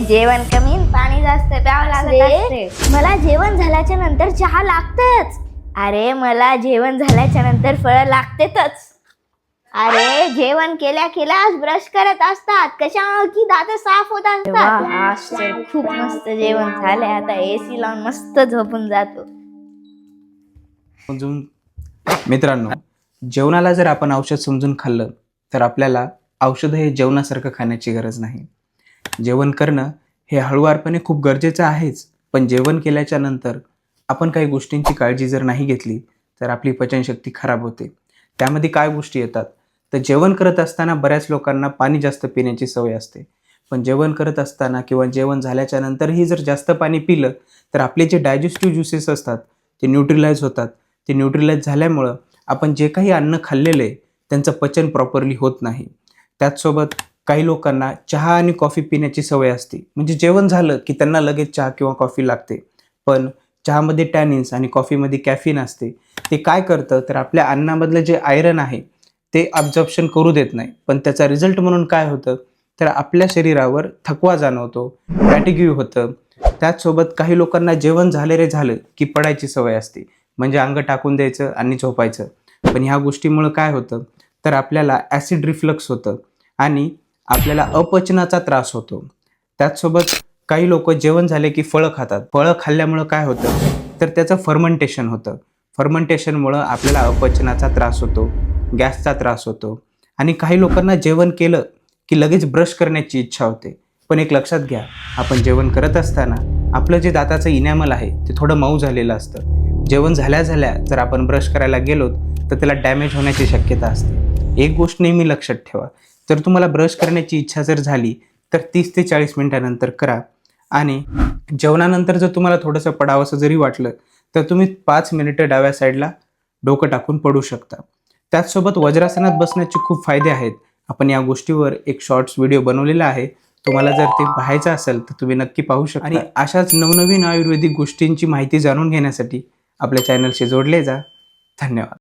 जेवण कमी पाणी जास्त प्यावं लागत असते. मला जेवण झाल्याच्यानंतर चहा लागतेच. अरे मला जेवण झाल्याच्यानंतर फळं लागतेच अरे जेवण केल्या केल्यास ब्रश करत असतात. कशा की दात साफ होत असतात? आज तर खूप मस्त जेवण झालंय. आता एसी लावून मस्त झोपून जातो. समजून मित्रांनो जेवणाला जर आपण औषध समजून खाल्लं तर आपल्याला औषधं हे जेवणासारखं खाण्याची गरज नाही. जेवण करणं हे हळुवारपणे खूप गरजेचं आहेच. पण जेवण केल्याच्यानंतर आपण काही गोष्टींची काळजी जर नाही घेतली तर आपली पचनशक्ती खराब होते. त्यामध्ये काय गोष्टी येतात? तर जेवण करत असताना बऱ्याच लोकांना पाणी जास्त पिण्याची सवय असते. पण जेवण करत असताना किंवा जेवण झाल्याच्या नंतरही जर जास्त पाणी पिलं तर आपले जे डायजेस्टिव्ह ज्युसेस असतात ते न्यूट्रिलाइज होतात. ते न्यूट्रिलाइज झाल्यामुळं आपण जे काही अन्न खाल्लेलं आहे त्यांचं पचन प्रॉपरली होत नाही. त्याचसोबत काही लोकांना चहा आणि कॉफी पिण्याची सवय असते. म्हणजे जेवण झालं की त्यांना लगेच चहा किंवा कॉफी लागते. पण चहामध्ये टॅनिन्स आणि कॉफीमध्ये कॅफिन असते. ते काय करतं? तर आपल्या अन्नामधलं जे आयरन आहे ते अब्झॉर्प्शन करू देत नाही. पण त्याचा रिझल्ट म्हणून काय होतं? तर आपल्या शरीरावर थकवा जाणवतो. पॅटिग्यू होतं. त्याचसोबत काही लोकांना जेवण झाले रे झालं की पडायची सवय असते. म्हणजे अंग टाकून द्यायचं आणि झोपायचं. पण ह्या गोष्टीमुळं काय होतं? तर आपल्याला ॲसिड रिफ्लक्स होतं. आणि आपल्याला अपचनाचा त्रास होतो. त्याचसोबत काही लोक जेवण झाले की फळं खातात. फळं खाल्ल्यामुळं काय होतं? तर त्याचं फर्मंटेशन होतं. फर्मंटेशनमुळं आपल्याला अपचनाचा त्रास होतो गॅसचा त्रास होतो. आणि काही लोकांना जेवण केलं की लगेच ब्रश करण्याची इच्छा होते. पण एक लक्षात घ्या आपण जेवण करत असताना आपलं जे दाताचं इनॅमल आहे ते थोडं मऊ झालेलं असतं. जेवण झाल्या झाल्या जर आपण ब्रश करायला गेलो तर त्याला डॅमेज होण्याची शक्यता असते. एक गोष्ट नेहमी लक्षात ठेवा जर तुम्हाला ब्रश करण्याची इच्छा जर झाली तर तीस ते चाळीस मिनिटानंतर करा. आणि जेवणानंतर जर तुम्हाला थोडंसं पडावंसं जरी वाटलं तर तुम्ही पाच मिनिटं डाव्या साईडला डोकं टाकून पडू शकता. त्याचसोबत वज्रासनात बसण्याचे खूप फायदे आहेत. आपण या गोष्टीवर एक शॉर्ट्स व्हिडिओ बनवलेला आहे. तुम्हाला जर ते पाहायचं असेल तर तुम्ही नक्की पाहू शकता. आणि अशाच नवनवीन आयुर्वेदिक गोष्टींची माहिती जाणून घेण्यासाठी आपल्या चॅनलशी जोडले जा. धन्यवाद.